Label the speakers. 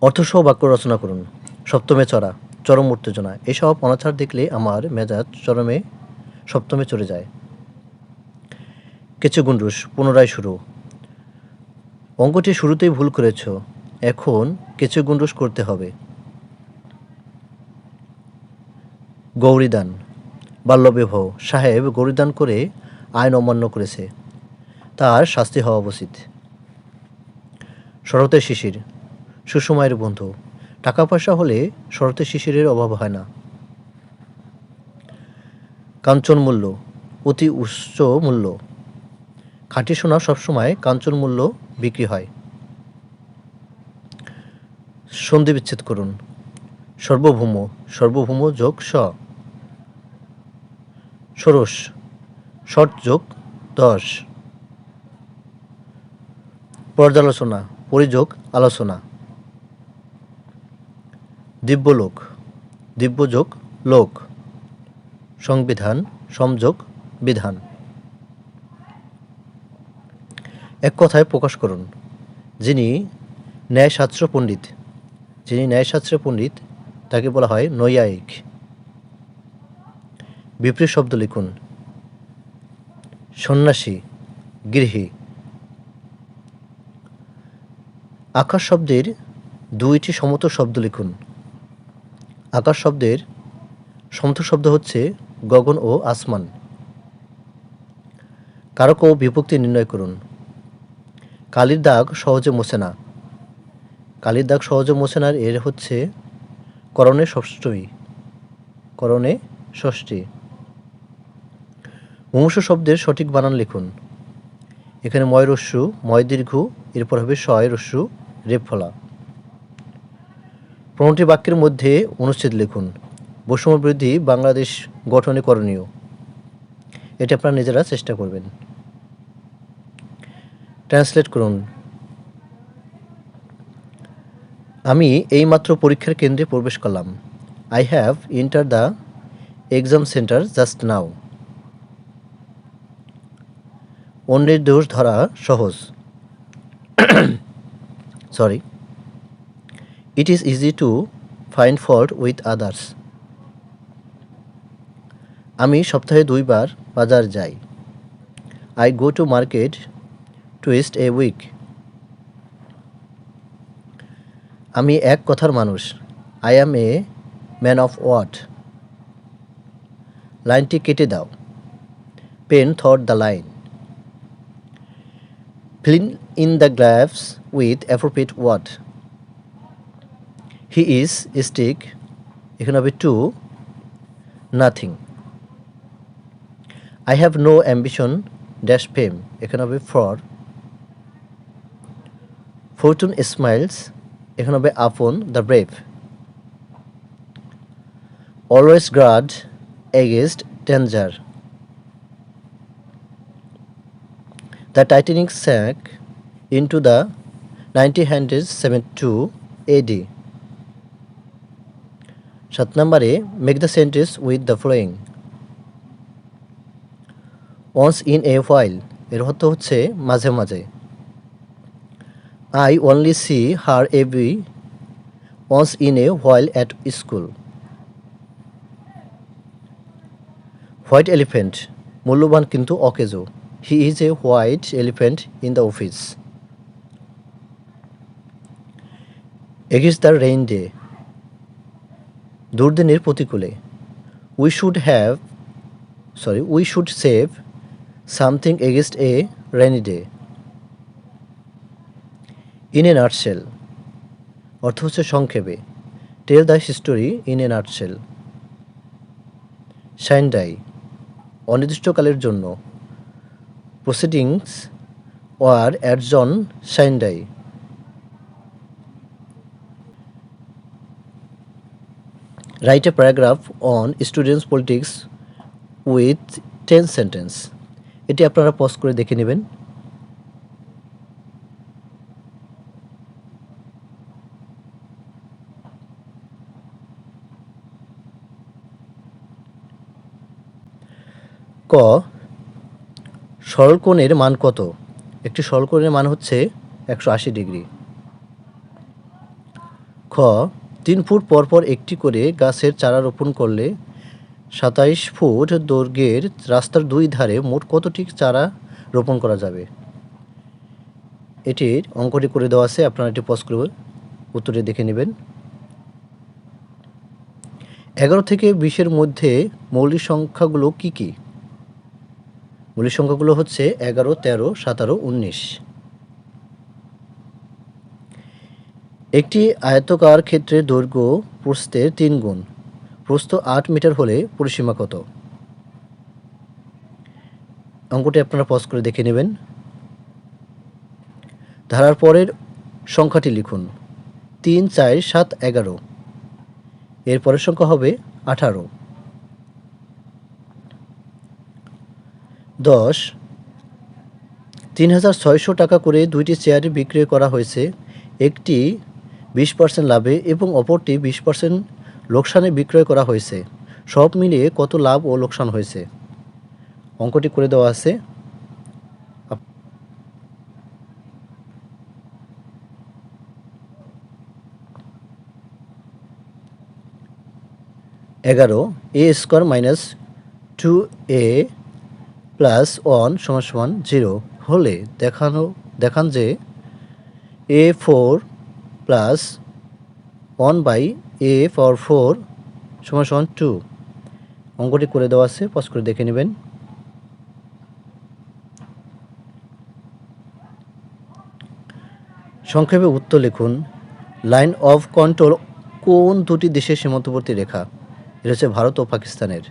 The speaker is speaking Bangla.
Speaker 1: অর্থসহ বাক্য রচনা করুন। সপ্তমে চড়া, চরম উত্তেজনা। এসব অনাচার দেখলে আমার মেজাজ চরমে, সপ্তমে চড়ে যায়। কেঁচো গুন্ডুস, পুনরায় শুরু। অঙ্কটি শুরুতেই ভুল করেছ, এখন কেঁচো গুন্ডুস করতে হবে। গৌরীদান, বাল্যবিবাহ। সাহেব গৌরীদান করে আইন অমান্য করেছে। তার শাস্তি হওয়া উচিত। শরতের শিশির সুসময়ের বন্ধু। টাকা পয়সা হলে শরতের শিশিরের অভাব হয় না। কাঞ্চন মূল্য, অতি উচ্চ মূল্য। খাঁটি সোনা সবসময় কাঞ্চন মূল্য বিক্রি হয়। সন্ধি বিচ্ছেদ করুন। সর্বভৌম সর্বভৌম যোগ স। ষোড়শ, ষট যোগ দশ। পর্যালোচনা, পরিযোগ, আলোচনা। দিব্যলোক, দিব্যযোগ, লোক, সংবিধান সংযোগ বিধান। এক কথায় প্রকাশ করুন, যিনি ন্যায়শাস্ত্র পণ্ডিত, যিনি ন্যায়শাস্ত্রে পণ্ডিত, তাকে বলা হয় নৈয়ায়িক। বিপরীত শব্দ লিখুন, সন্ন্যাসী, গৃহী। আকাশ শব্দের দুইটি সমত শব্দ লিখুন আকাশ শব্দের সমত শব্দ হচ্ছে গগন ও আসমান। কারক ও বিভক্তি নির্ণয় করুন। কালির দাগ সহজে মোছে না। কালির দাগ সহজে মোছে না এর হচ্ছে করণে ষষ্ঠী। করণে ষষ্ঠী। মুমূষ শব্দের সঠিক বানান লিখুন। এখানে ময় রস্যু, ময় দীর্ঘ, এরপর হবে শয় রস্যু রেপ ফলা পনেরোটি বাক্যের মধ্যে অনুচ্ছেদ লিখুন, বৈষম্য বৃদ্ধি বাংলাদেশ গঠনে করণীয়। এটা আপনারা নিজেরা চেষ্টা করবেন। ট্রান্সলেট করুন। আমি এইমাত্র পরীক্ষার কেন্দ্রে প্রবেশ করলাম। I have enter the exam centre just now অন্যের দোষ ধরা সহজ। Sorry it is easy to find fault with others আমি সপ্তাহে দুইবার বাজার যাই। I go to market twice a week আমি এক কথার মানুষ। I am a man of word লাইনটি কেটে দাও। Pen through the line fill in the gaps with appropriate word he is stick এখানে হবে to nothing I have no ambition dash fame এখানে হবে ফর ফরচুন স্মাইলস এখানে হবে upon the brave always guard against danger The Titanic sank into the 1972 AD. সাত নম্বরে make the sentence with the following once in a while এর অর্থ হচ্ছে মাঝে মাঝে। I only see her every once in a while at school white elephant মূল্যবান কিন্তু অকেজো। He is a white elephant in the office against the rain day দুর্দিনের প্রতিকূলে। We should have sorry we should save something against a rainy day in a nutshell অর্থ হচ্ছে সংক্ষেপে। Tell the history in a nutshell sine die অনির্দিষ্টকালের জন্য। Proceedings were adjourned Sunday. Write a paragraph on students' politics with 10 sentence. এটি আপনারা পজ করে দেখে নেবেন। ক, সরলকোণের মান কত? একটি সরলকোণের মান হচ্ছে একশো আশি ডিগ্রি। খ তিন ফুট পরপর একটি করে গাছের চারা রোপণ করলে সাতাইশ ফুট দৈর্ঘ্যের রাস্তার দুই ধারে মোট কতটি চারা রোপণ করা যাবে? এটির অঙ্কটি করে দেওয়া আছে, আপনারা এটি পজ করে উত্তরে দেখে নেবেন। এগারো থেকে বিশের মধ্যে মৌলিক সংখ্যাগুলো কি কি? মৌলিক সংখ্যাগুলো হচ্ছে এগারো, তেরো, সতেরো, উনিশ। একটি আয়তকার ক্ষেত্রে দৈর্ঘ্য প্রস্থের তিন গুণ। প্রস্থ আট মিটার হলে পরিসীমা কত? অঙ্কটি আপনারা পজ করে দেখে নেবেন। ধারার পরের সংখ্যাটি লিখুন। তিন, চার, সাত, এগারো। এর পরের সংখ্যা হবে আঠারো। দশ, তিন হাজার ছয়শো টাকা করে দুইটি চেয়ার বিক্রয় করা হয়েছে। একটি বিশ পার্সেন্ট লাভে এবং অপরটি বিশ পার্সেন্ট লোকসানে বিক্রয় করা হয়েছে। সব মিলিয়ে কত লাভ ও লোকসান হয়েছে? অঙ্কটি করে দেওয়া আছে। এগারো a square minus two a plus one সমান সমান জিরো হলে দেখানো দেখান যে a four plus one by a for four সমান সমান টু অঙ্কটি করে দেওয়া আছে পজ করে দেখে নেবেন। সংক্ষেপে উত্তর লিখুন। লাইন অফ কন্ট্রোল কোন দুটি দেশের সীমান্তবর্তী রেখা? এটা হচ্ছে ভারত ও পাকিস্তানের।